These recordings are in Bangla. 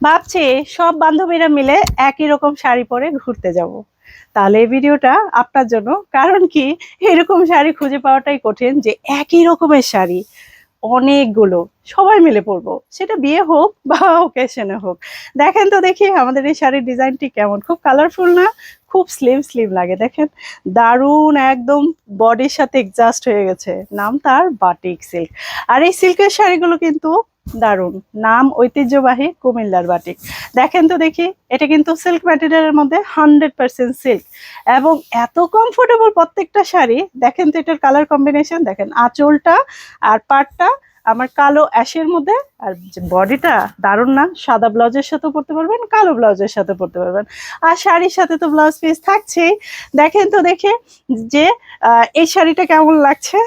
ভাবছি সব বান্ধবীরা মিলে একই রকম শাড়ি পরে ঘুরতে যাব। তাহলে ভিডিওটা আপনার জন্য। কারণ কি? এরকম শাড়ি খুঁজে পাওয়াটাই কঠিন যে একই রকমের শাড়ি, অনেকগুলো, সবাই মিলে পরবো। সেটা বিয়ে হোক বা ওকেশনে হোক। দেখেন তো দেখি আমাদের এই শাড়ির ডিজাইনটি কেমন। খুব কালারফুল না? খুব স্লিম স্লিম লাগে, দেখেন? দারুণ একদম বডির সাথে এক্সাস্ট হয়ে গেছে। নাম তার বাটিক সিল্ক আর এই সিল্কের শাড়িগুলো কিন্তু দারুণ। নাম ঐতিহ্যবাহী কুমিল্লার বাটিক। দেখেন তো দেখি, এটা কিন্তু সিল্ক ম্যাটেরিয়ালের মধ্যে হান্ড্রেড পার্সেন্ট সিল্ক এবং এত কমফোর্টেবল প্রত্যেকটা শাড়ি। দেখেন তো এটার কালার কম্বিনেশন দেখেন আঁচলটা আর পাটটা আমার কালো অ্যাশের মধ্যে, আর বডিটা দারুণ না, সাদা ব্লাউজের সাথে পরতে পারবেন, কালো ব্লাউজের সাথে পরতে পারবেন। আর শাড়ির সাথে তো ব্লাউজ পিস থাকছেই। দেখেন তো দেখে যে এই শাড়িটা কেমন লাগছে?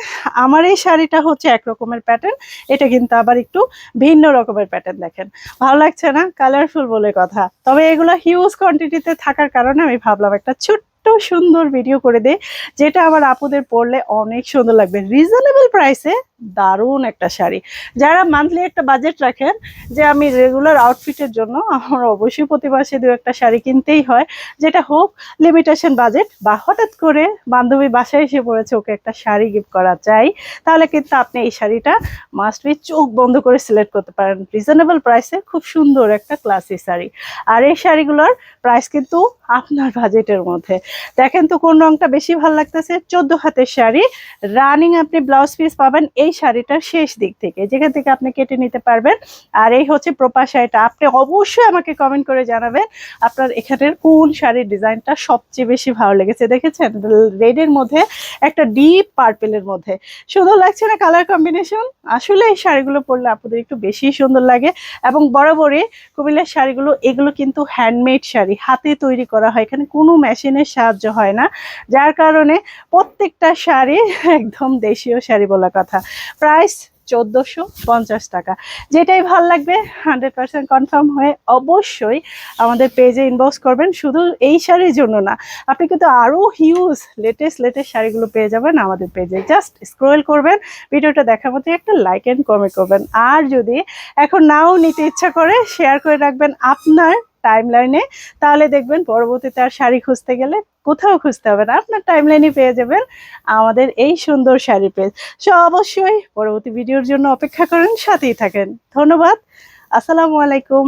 আমার এই শাড়িটা হচ্ছে এক রকমের প্যাটার্ন এটা কিন্তু আবার একটু ভিন্ন রকমের প্যাটার্ন দেখেন। ভালো লাগছে না? কালারফুল বলে কথা। তবে এগুলো হিউজ কোয়ান্টিটিতে থাকার কারণে আমি ভাবলাম একটা ছোট্ট সুন্দর ভিডিও করে দে যেটা আমার আপুদের পরলে অনেক সুন্দর লাগবে। রিজনেবল প্রাইসে দারুণ একটা শাড়ি। যারা মান্থলি একটা বাজেট রাখেন যে আমি রেগুলার আউটফিটের জন্য, আমার অবশ্যই প্রতি মাসে দু একটা শাড়ি কিনতেই হয়। যেটা হোক লিমিটেশন বাজেট বা হঠাৎ করে বান্ধবী বাসায় এসে পড়েছে, ওকে একটা শাড়ি গিফট করা চাই, তাহলে কিন্তু আপনি এই শাড়িটা মাস্ট বি চোখ বন্ধ করে সিলেক্ট করতে পারেন। রিজনেবল প্রাইসে খুব সুন্দর একটা ক্লাসি শাড়ি। আর এই শাড়িগুলোর প্রাইস কিন্তু আপনার বাজেটের মধ্যে। দেখেন তো কোন রংটা বেশি ভালো লাগতেছে? চোদ্দ হাতের শাড়ি। রানিং আপনি ব্লাউজ পিস পাবেন, এই শাড়িটার শেষ দিক থেকে, যেখান থেকে আপনি কেটে নিতে পারবেন। আর এই হচ্ছে প্রপা শাড়িটা, আপনি অবশ্যই আমাকে কমেন্ট করে জানাবেন আপনার এখানের কোন শাড়ির ডিজাইনটা সবচেয়ে বেশি ভালো লেগেছে। দেখেছেন? রেডের মধ্যে, একটা ডিপ পার্পেলের মধ্যে। সুন্দর লাগছে না কালার কম্বিনেশন আসলে এই শাড়িগুলো পরলে আপনাদের একটু বেশি সুন্দর লাগে এবং বরাবরই কুমিল্লার শাড়িগুলো, এগুলো কিন্তু হ্যান্ডমেড শাড়ি, হাতে তৈরি করা হয়। এখানে কোনো মেশিনের সাহায্য হয় না। যার কারণে প্রত্যেকটা শাড়ি একদম দেশীয় শাড়ি বলা কথা। প্রাইস চোদ্দোশো পঞ্চাশ টাকা। যেটাই ভালো লাগবে, হান্ড্রেড পার্সেন্ট কনফার্ম হয়ে অবশ্যই আমাদের পেজে ইনবক্স করবেন। শুধু এই শাড়ির জন্য না, আপনি কিন্তু আরও হিউজ লেটেস্ট লেটেস্ট শাড়িগুলো পেয়ে যাবেন আমাদের পেজে। জাস্ট স্ক্রোল করবেন, ভিডিওটা দেখার মধ্যে একটা লাইক অ্যান্ড কমেন্ট করবেন। আর যদি এখন নাও নিতে ইচ্ছা করে শেয়ার করে রাখবেন আপনার টাইম লাইনে তাহলে দেখবেন পরবর্তীতে আর শাড়ি খুঁজতে গেলে কোথাও খুঁজতে হবে না। আপনার টাইম লাইনে পেয়ে যাবেন আমাদের এই সুন্দর শাড়ি পেজ। সো অবশ্যই পরবর্তী ভিডিওর জন্য অপেক্ষা করেন, সাথেই থাকেন। ধন্যবাদ। আসসালামু আলাইকুম।